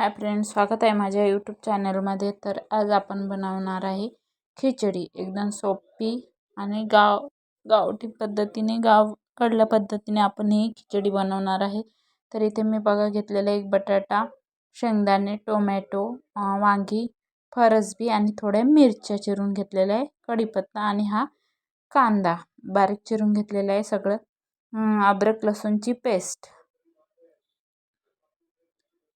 Hi friends स्वागत आहे माझ्या यूट्यूब चॅनलमध्ये तर आज आपण बनवणार आहे खिचडी. एकदम सोपी आणि गाव गावठी पद्धतीने गावकडल्या पद्धतीने आपण ही खिचडी बनवणार आहे. तर इथे मी बघा घेतलेला एक बटाटा शेंगदाणे टोमॅटो वांगी फरसबी आणि थोड्या मिरच्या चिरून घेतलेल्या आहे कढीपत्ता आणि हा कांदा. बारीक चिरून घेतलेला आहे सगळं. अद्रक लसूणची पेस्ट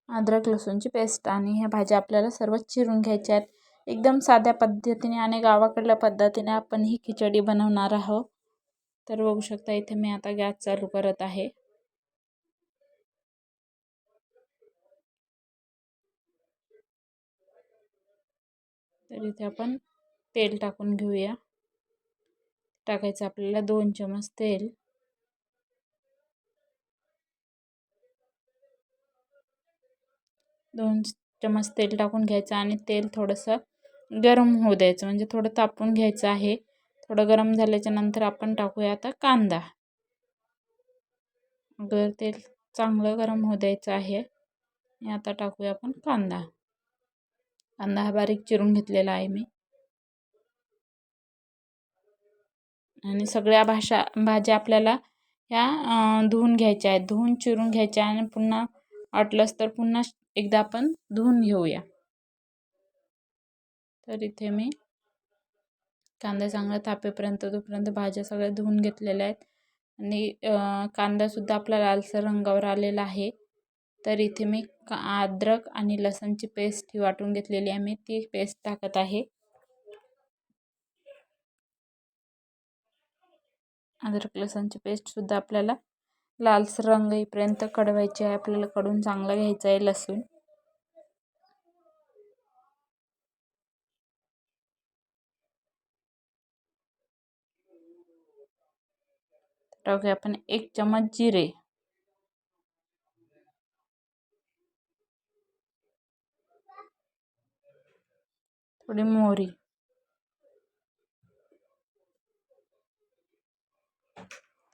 अद्रक लसूणची पेस्ट आणि ह्या भाज्या आपल्याला सर्व चिरून घ्यायच्या आहेत. एकदम साध्या पद्धतीने आणि गावाकडल्या पद्धतीने आपण ही खिचडी बनवणार आहोत. तर बघू शकता इथे मी आता गॅस चालू करत आहे. तर इथे आपण तेल टाकून घेऊया. टाकायचं आपल्याला दोन चमच तेल. दोन चमच तेल टाकून घ्यायचं आणि तेल थोडंसं गरम होऊ द्यायचं. म्हणजे थोडं तापून घ्यायचं आहे. थोडं गरम झाल्याच्यानंतर आपण टाकूया आता कांदा. अगर तेल चांगलं गरम होऊ द्यायचं आहे आणि आता टाकूया आपण कांदा. कांदा हा बारीक चिरून घेतलेला आहे मी. आणि सगळ्या भाषा भाज्या आपल्याला ह्या धुवून घ्यायच्या आहेत. धुवून चिरून घ्यायच्या आणि पुन्हा वाटलंच तर पुन्हा एकदा आपण धुवून घेऊया. तर इथे मी कांदा चांगला तापेपर्यंत तोपर्यंत भाज्या सगळ्या धुवून घेतलेल्या आहेत. आणि कांदासुद्धा आपला लालसर रंगावर आलेला आहे. तर इथे मी का अद्रक आणि लसणची पेस्ट ही वाटून घेतलेली आहे. मी ती पेस्ट टाकत आहे. अद्रक लसणची पेस्टसुद्धा आपल्याला लालसर रंग येईपर्यंत कडवायचे आहे. आपल्याला कडून चांगला घ्यायचा आहे लसूण. टाकूया आपण एक चमच जिरे. थोडी मोहरी.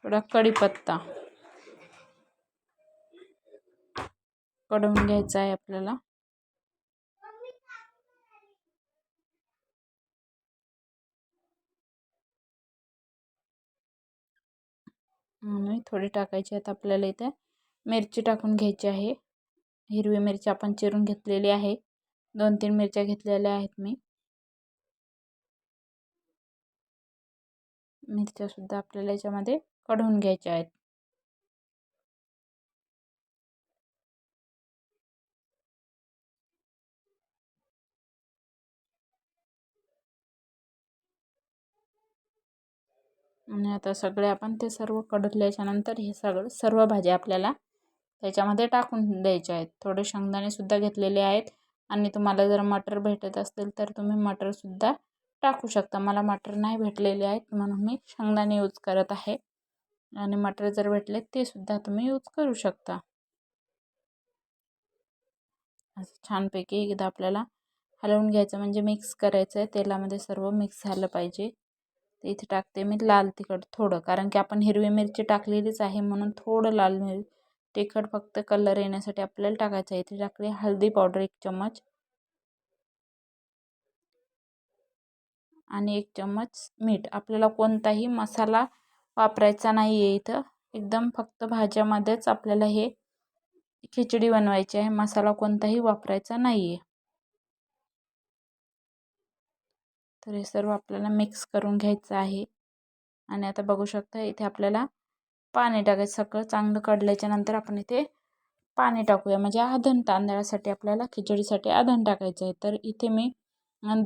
थोडा कढीपत्ता. कडवून घ्यायचा आहे आपल्याला. थोडी टाकायची आहेत आपल्याला इथे. मिरची टाकून घ्यायची आहे. हिरवी मिरची आपण चिरून घेतलेली आहे. दोन तीन मिरच्या घेतलेल्या आहेत मी. मिरच्यासुद्धा आपल्याला याच्यामध्ये कढवून घ्यायच्या आहेत. आणि आता सगळे आपण ते सर्व कडल्याच्यानंतर हे सगळं सर्व भाज्या आपल्याला त्याच्यामध्ये टाकून द्यायच्या आहेत. थोडे शेंगदाणेसुद्धा घेतलेले आहेत. आणि तुम्हाला जर मटर भेटत असतील तर तुम्ही मटरसुद्धा टाकू शकता. मला मटर नाही भेटलेले आहेत म्हणून मी शेंगदाणे यूज करत आहे. आणि मटर जर भेटले ते सुद्धा तुम्ही यूज करू शकता. असं छानपैकी एकदा आपल्याला हलवून घ्यायचं म्हणजे मिक्स करायचं आहे तेलामध्ये सर्व मिक्स झालं पाहिजे. तर इथे टाकते मी लाल तिखट थोडं कारण की आपण हिरवी मिरची टाकलेलीच आहे म्हणून थोडं लाल मिर तिखट फक्त कलर येण्यासाठी आपल्याला टाकायचं आहे. इथे टाकली हळदी पावडर एक चम्मच. आणि एक चम्मच मीठ. आपल्याला कोणताही मसाला वापरायचा नाही आहे इथं. एकदम फक्त भाज्यामध्येच आपल्याला हे खिचडी बनवायची आहे. मसाला कोणताही वापरायचा नाही आहे तर हे सर्व आपल्याला मिक्स करून घ्यायचं आहे. आणि आता बघू शकता इथे आपल्याला पाणी टाकायचं. सगळं चांगलं कडल्याच्या नंतर आपण इथे पाणी टाकूया. म्हणजे आधन तांदळासाठी आपल्याला खिचडीसाठी आधन टाकायचं आहे. तर इथे मी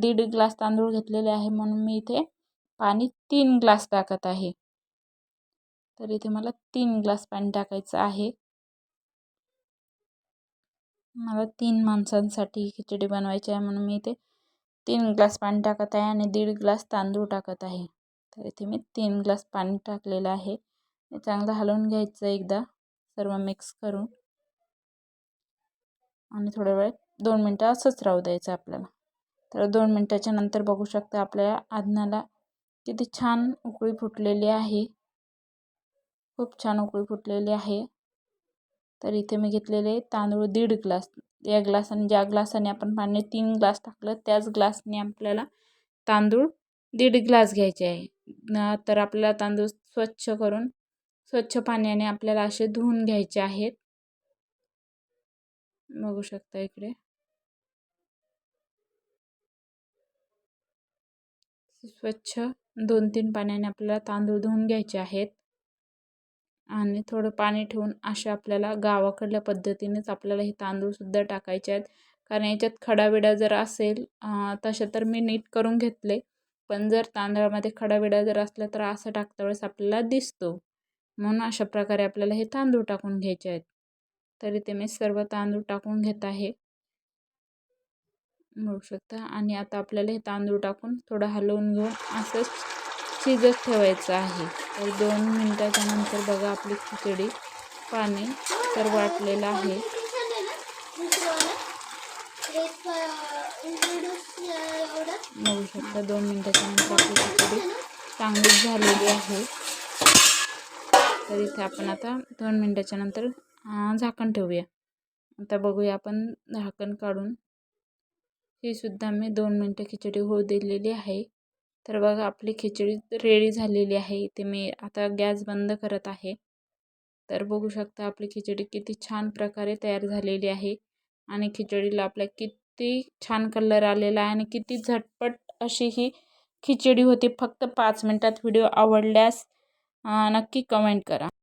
दीड ग्लास तांदूळ घेतलेले आहे. म्हणून मी इथे पाणी तीन ग्लास टाकत आहे. तर इथे मला तीन ग्लास पाणी टाकायचं आहे. मला तीन माणसांसाठी खिचडी बनवायची आहे. म्हणून मी इथे तीन ग्लास पाणी टाकत आहे आणि दीड ग्लास तांदूळ टाकत आहे. तर इथे मी तीन ग्लास पाणी टाकलेलं आहे. चांगलं हलवून घ्यायचं एकदा. सर्व मिक्स करून. आणि थोड्या वेळ दोन मिनटं असंच राहू द्यायचं आपल्याला. तर दोन मिनटाच्या नंतर बघू शकता आपल्या आधनाला किती छान उकळी फुटलेली आहे. खूप छान उकळी फुटलेली आहे. तर इथे मी घेतलेले तांदूळ दीड ग्लास या ग्लासाने ज्या ग्लासाने आपण पाणी तीन ग्लास टाकलं त्याच ग्लासने आपल्याला तांदूळ दीड ग्लास घ्यायचे आहे. तर आपल्याला तांदूळ स्वच्छ करून स्वच्छ पाण्याने आपल्याला असे धुवून घ्यायचे आहेत. बघू शकता इकडे. स्वच्छ दोन तीन पाण्याने आपल्याला तांदूळ धुवून घ्यायचे आहेत. आणि थोडं पाणी ठेवून असे आपल्याला गावाकडल्या पद्धतीनेच आपल्याला हे तांदूळसुद्धा टाकायचे आहेत. कारण याच्यात खडाविडा जर असेल तसे तर मी नीट करून घेतले. पण जर तांदळामध्ये खडाविडा जर असला तर असं टाकता वेळेस आपल्याला दिसतो. म्हणून अशा प्रकारे आपल्याला हे तांदूळ टाकून घ्यायचे आहेत. तरी ते मी सर्व तांदूळ टाकून घेत आहे. बघू शकता. आणि आता आपल्याला हे तांदूळ टाकून थोडं हलवून घेऊन असंच शिजत ठेवायचं आहे. तर दोन मिनटाच्या नंतर बघा आपली खिचडी पाणी तर वाटलेलं आहे. बघू शकता दोन मिनटाच्या नंतर आपली खिचडी चांगलीच झालेली आहे. तर इथे आपण आता दोन मिनटाच्या नंतर झाकण ठेवूया. आता बघूया आपण झाकण काढून ही सुद्धा मी दोन मिनटं खिचडी होऊ दिलेली आहे. तर बघा आपली खिचडी रेडी झालेली आहे. इथे मी आता गॅस बंद करत आहे. तर बघू शकता आपली खिचडी किती छान प्रकारे तयार झालेली आहे आणि खिचडीला आपल्या किती छान कलर आलेला आहे आणि किती झटपट अशी ही खिचडी होती. फक्त पाच मिनटात व्हिडिओ आवडल्यास नक्की कमेंट करा.